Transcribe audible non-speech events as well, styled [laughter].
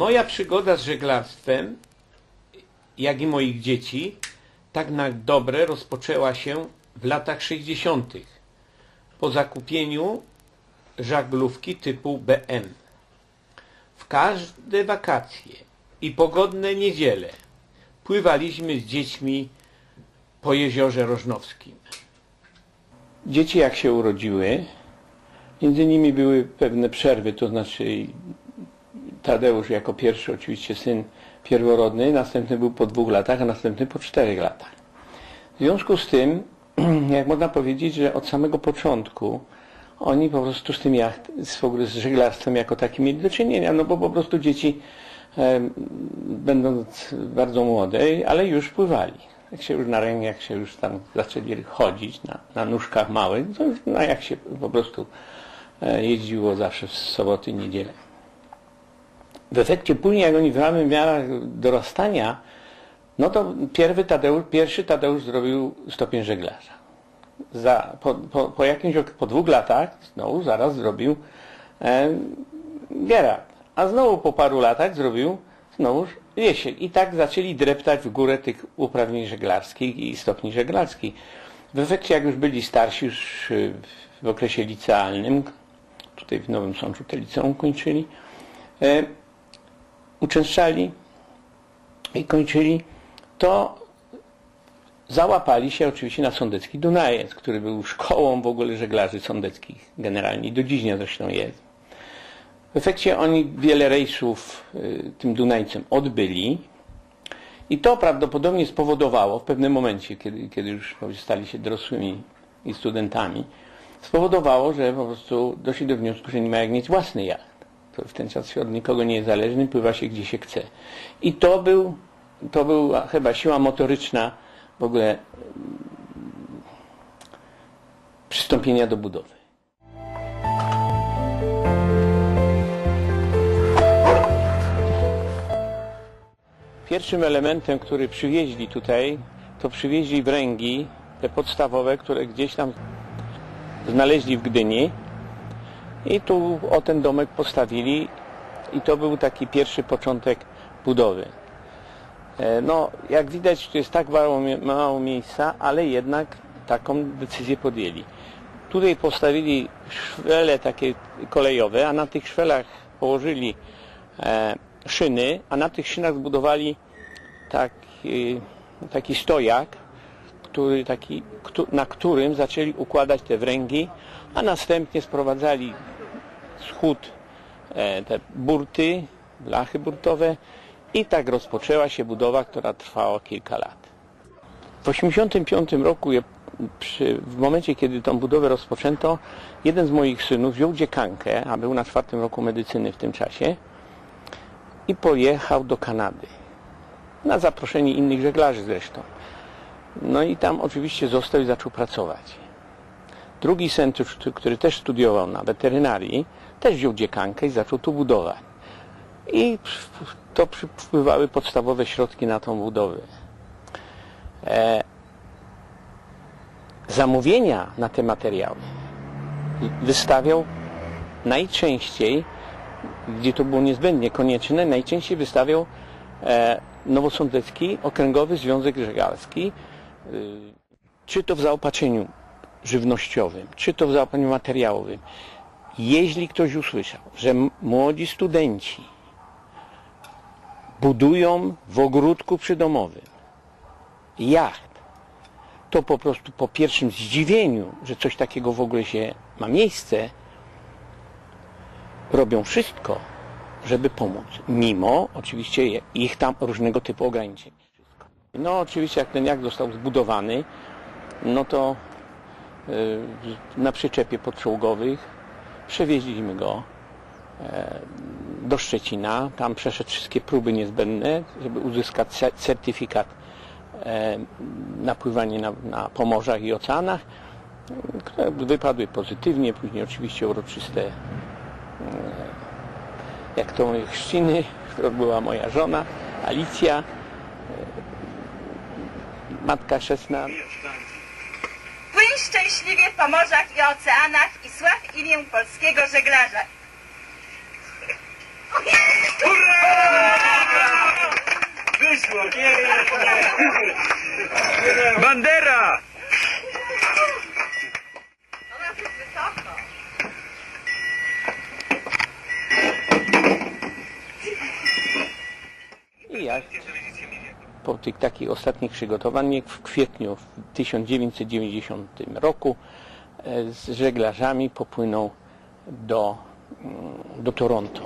Moja przygoda z żeglarstwem, jak i moich dzieci, tak na dobre rozpoczęła się w latach 60. po zakupieniu żaglówki typu BM. W każde wakacje i pogodne niedziele pływaliśmy z dziećmi po jeziorze Rożnowskim. Dzieci jak się urodziły, między nimi były pewne przerwy, to znaczy Tadeusz jako pierwszy oczywiście syn pierworodny, następny był po dwóch latach, a następny po czterech latach. W związku z tym, [clears throat] jak można powiedzieć, że od samego początku oni po prostu z tym jacht, z, w ogóle z żeglarstwem jako takim mieli do czynienia, no bo po prostu dzieci em, będąc bardzo młode, ale już pływali. Jak się już na jak się już tam zaczęli chodzić na, na nóżkach małych, to no jak się po prostu e, jeździło zawsze w soboty niedzielę. W efekcie później, jak oni w miarach dorastania, no to pierwszy Tadeusz, pierwszy Tadeusz zrobił stopień żeglarza. Za, po, po, po jakimś, po dwóch latach znowu zaraz zrobił e, Gerard. A znowu po paru latach zrobił znowuż Jesiel. I tak zaczęli dreptać w górę tych uprawnień żeglarskich i stopni żeglarskich. W efekcie, jak już byli starsi, już w okresie licealnym, tutaj w Nowym Sączu te liceum kończyli, e, uczęszczali i kończyli, to załapali się oczywiście na sądecki Dunajec, który był szkołą w ogóle żeglarzy sądeckich generalnie do dziś dnia zresztą jest. W efekcie oni wiele rejsów y, tym Dunajcem odbyli i to prawdopodobnie spowodowało w pewnym momencie, kiedy, kiedy już stali się dorosłymi i studentami, spowodowało, że po prostu doszli do wniosku, że nie ma jak mieć własny jacht. To w ten czas się od nikogo nie jest zależny, pływa się gdzie się chce. I to był, to była chyba siła motoryczna w ogóle mm, przystąpienia do budowy. Pierwszym elementem, który przywieźli tutaj, to przywieźli wręgi, te podstawowe, które gdzieś tam znaleźli w Gdyni i tu o ten domek postawili i to był taki pierwszy początek budowy. E, No, jak widać, tu jest tak mało, mało miejsca, ale jednak taką decyzję podjęli. Tutaj postawili szwele takie kolejowe, a na tych szwelach położyli e, szyny, a na tych szynach zbudowali taki, taki stojak, który, taki, na którym zaczęli układać te wręgi, a następnie sprowadzali z hut e, te burty, blachy burtowe i tak rozpoczęła się budowa, która trwała kilka lat. W 1985 roku, w momencie kiedy tą budowę rozpoczęto, jeden z moich synów wziął dziekankę, a był na czwartym roku medycyny w tym czasie i pojechał do Kanady. Na zaproszenie innych żeglarzy zresztą. No i tam oczywiście został i zaczął pracować. Drugi syn, który- też studiował na weterynarii, też wziął dziekankę i zaczął tu budować. I to wpływały podstawowe środki na tą budowę. E, zamówienia na te materiały wystawiał najczęściej, gdzie to było niezbędnie konieczne, najczęściej wystawiał e, Nowosądecki Okręgowy Związek Żeglarski, y, czy to w zaopatrzeniu żywnościowym, czy to w zaopatrzeniu materiałowym. Jeśli ktoś usłyszał, że młodzi studenci budują w ogródku przydomowym jacht, to po prostu po pierwszym zdziwieniu, że coś takiego w ogóle się ma miejsce, robią wszystko, żeby pomóc, mimo oczywiście ich tam różnego typu ograniczeń. No oczywiście jak ten jacht został zbudowany, no to na przyczepie podczołgowych przewieźliśmy go e, do Szczecina. Tam przeszedł wszystkie próby niezbędne, żeby uzyskać cer- certyfikat e, na pływanie na, na pomorzach i oceanach, e, które wypadły pozytywnie. Później oczywiście uroczyste, e, jak to moje chrzciny, która była moja żona, Alicja, matka chrzestna. Szczęśliwie po morzach i oceanach i sław imię polskiego żeglarza. Wyszło, pięknie! Bandera! I jak po tych takich ostatnich przygotowaniach w kwietniu w 1990 roku e, z żeglarzami popłynął do, mm, do Toronto.